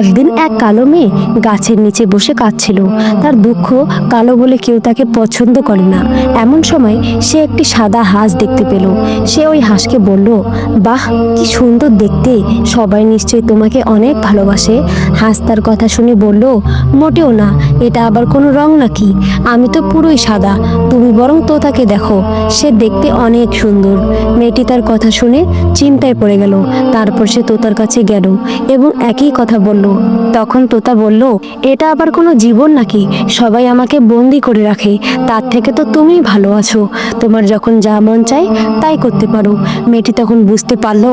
একদিন এক কালো মেয়ে গাছের নিচে বসে কাঁদছিল। তার দুঃখ কালো বলে কেউ তাকে পছন্দ করে না। এমন সময় সে একটি সাদা হাঁস দেখতে পেল। সে ওই হাঁসকে বলল, বাহ, কি সুন্দর দেখতে। সবাই নিশ্চয়ই তোমাকে অনেক ভালোবাসে। হাঁস তার কথা শুনে বলল, মোটেও না, এটা আবার কোনো রং নাকি? আমি তো পুরোই সাদা। তুমি বরং তোতাকে দেখো। সে দেখতে অনেক সুন্দর। মেয়েটি তার কথা শুনে চিন্তায় পড়ে গেল। তারপর সে তোতার কাছে গেল এবং একই কথা বলল তখন তোতা বলল, এটা আবার কোনো জীবন নাকি? সবাই আমাকে বন্দি করে রাখে। তার থেকে তো তুমি ভালো আছো। তোমার যখন যা মন চায়, তাই করতে পারো। মেয়েটি তখন বুঝতে পারল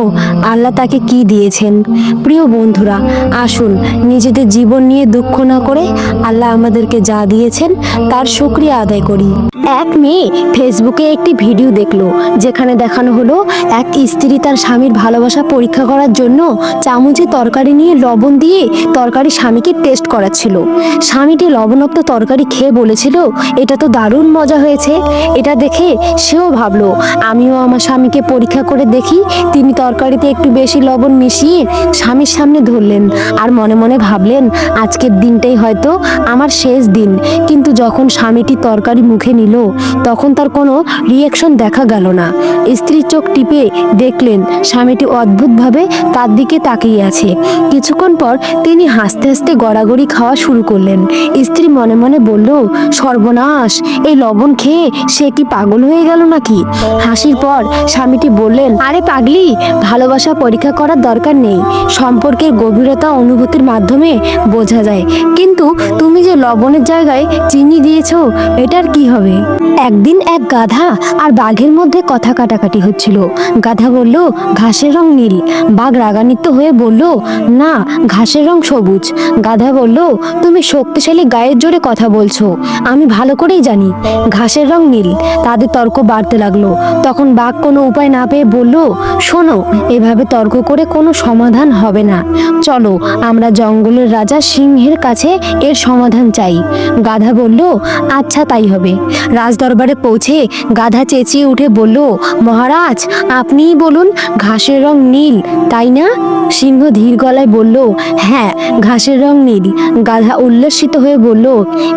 আল্লাহ তাকে কি দিয়েছেন। প্রিয় বন্ধুরা, আসুন, নিজেদের জীবন নিয়ে দুঃখ না করে আল্লাহ আমাদেরকে যা দিয়েছেন, তার শুক্রিয়া আদায় করি। এক মেয়ে ফেসবুকে একটি ভিডিও দেখল, যেখানে দেখানো হলো এক স্ত্রী তার স্বামীর ভালোবাসা পরীক্ষা করার জন্য চামচে তরকারি নিয়ে লবণ দিয়ে তরকারি স্বামীকে টেস্ট করাচ্ছিল। স্বামীটি লবণাক্ত তরকারি খেয়ে বলেছিল, এটা তো দারুণ মজা হয়েছে। এটা দেখে সেও ভাবলো, আমিও আমার স্বামীকে পরীক্ষা করে দেখি। তিনি তরকারিতে একটু বেশি লবণ মিশিয়ে স্বামীর সামনে ধরলেন আর মনে মনে ভাবলেন, আজকের দিনটাই হয়তো আমার শেষ দিন। কিন্তু যখন স্বামীটি তরকারি মুখে নিল, তখন তার কোনো রিয়াকশন দেখা গেল না। স্ত্রীর চোখ টিপে দেখলেন, স্বামীটি অদ্ভুতভাবে তার দিকে তাকিয়ে আছে। কিছুক্ষণ পর তিনি হাসতে হাসতে গড়াগড়ি খাওয়া শুরু করলেন। স্ত্রী মনে মনে বলল, সর্বনাশ, এই লবণ খেয়ে সে কি পাগল হয়ে গেল নাকি? হাসির পর স্বামীটি বললেন, আরে পাগলি, ভালোবাসা পরীক্ষা করার দরকার নেই। সম্পর্কের গভীরতা অনুভূতির মাধ্যমে বোঝা যায়। কিন্তু তুমি যে লবণের জায়গায় চিনি দিয়েছ, এটার কি হবে? একদিন এক গাধা আর বাঘের মধ্যে কথা কাটাকাটি হচ্ছিল। গাধা বলল, ঘাসের রং নীল। বাঘ রাগান্বিত হয়ে বলল, না, ঘাসের রং সবুজ। গাধা বলল, তুমি শক্তিশালী গায়ের জোরে কথা বলছো। আমি ভালো করেই জানি। ঘাসের রং নীল। তাদের তর্ক বাড়তে লাগল। তখন বাঘ কোনো উপায় না পেয়ে বলল, শোনো, এভাবে তর্ক করে কোনো সমাধান হবে না। চলো, আমরা জঙ্গলের রাজা সিংহের কাছে এর সমাধান চাই। গাধা বলল আচ্ছা তাই হবে। রাজদরবারে পৌঁছে গাধা চেঁচিয়ে উঠে বলল, মহারাজ, আপনিই বলুন, ঘাসের রং নীল, তাই না? সিংহ ধীর গলায় বলল হ্যাঁ ঘাসের রং নীল গাধা উল্লসিত হয়ে বলল,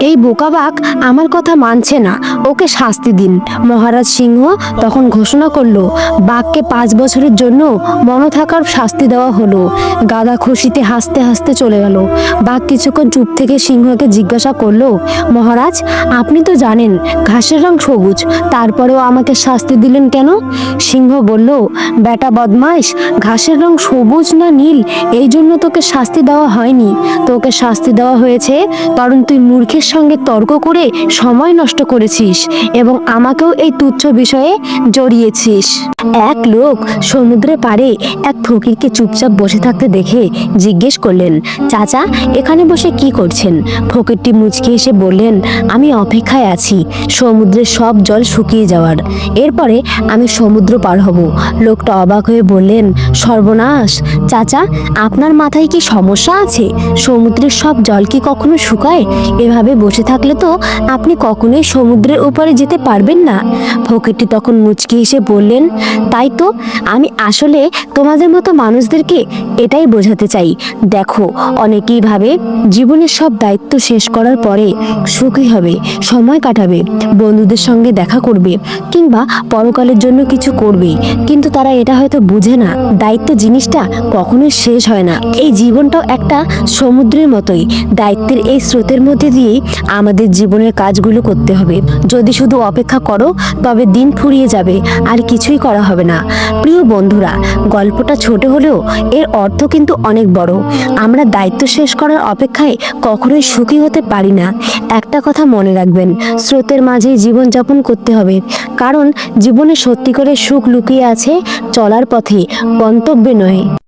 এই বোকা বাঘ আমার কথা মানছে না, ওকে শাস্তি দিন। মহারাজ সিংহ তখন ঘোষণা করল, বাঘকে পাঁচ বছরের জন্য মন থাকার শাস্তি দেওয়া হলো। গাধা খুশিতে হাসতে হাসতে চলে গেল। বাঘ কিছুক্ষণ চুপ থেকে সিংহকে জিজ্ঞাসা করল, মহারাজ, আপনি তো জানেন ঘাসের রং সবুজ, তারপরেও আমাকে শাস্তি দিলেন কেন? সিংহ বলল, বেটা বদমাইশ, ঘাসের রং সবুজ না নীল, এই জন্য তোকে শাস্তি দেওয়া হয়নি। তোকে শাস্তি দেওয়া হয়েছে কারণ তুই মূর্খের সঙ্গে তর্ক করে সময় নষ্ট করেছিস এবং আমাকেও এই তুচ্ছ বিষয়ে জড়িয়েছিস। এক লোক সমুদ্রে পারে এক ফকিরকে চুপচাপ বসে থাকতে দেখে জিজ্ঞেস করলেন, চাচা, এখানে বসে কি করছেন? ফকিরটি মুচকি এসে বললেন, আমি অপেক্ষায় আছি, সমুদ্রের সব জল শুকিয়ে যাওয়ার। এরপরে আমি সমুদ্র পার হব। লোকটা অবাক হয়ে বললেন, সর্বনাশ! চাচা, আপনার মাথায় কি সমস্যা আছে? সমুদ্রের সব জল কি কখনো শুকায়? এভাবে বসে থাকলে তো আপনি কখনোই সমুদ্রের উপরে যেতে পারবেন না। ফকিরটি তখন মুচকি এসে বললেন, তাই তো, আমি আসলে তোমাদের মতো মানুষদেরকে এটাই বোঝাতে চাই। দেখো, অনেকেই ভাবে জীবনের সব দায়িত্ব শেষ করার পরে সুখী হবে, সময় কাটাবে, বন্ধুদের সঙ্গে দেখা করবে, কিংবা পরকালের জন্য কিছু করবে। কিন্তু তারা এটা হয়তো বুঝে না। দায়িত্ব জিনিসটা কখনোই শেষ হয় না। এই জীবনটাও একটা সমুদ্রের মতোই। দায়িত্বের এই স্রোতের মধ্যে দিয়েই আমাদের জীবনের কাজগুলো করতে হবে। যদি শুধু অপেক্ষা করো, তবে দিন ফুরিয়ে যাবে, আর কিছুই করা হবে না। প্রিয় বন্ধুরা, গল্পটা ছোট হলেও এর অর্থ কিন্তু অনেক বড়। আমরা দায়িত্ব শেষ করার অপেক্ষায় কখনোই সুখী হতে পারি না। একটা কথা মনে রাখবেন, স্রোতের মাঝেই জীবনযাপন করতে হবে। কারণ, জীবনে সত্যি করে সুখ লুকিয়ে আছে, চলার পথে গন্তব্যে নয়।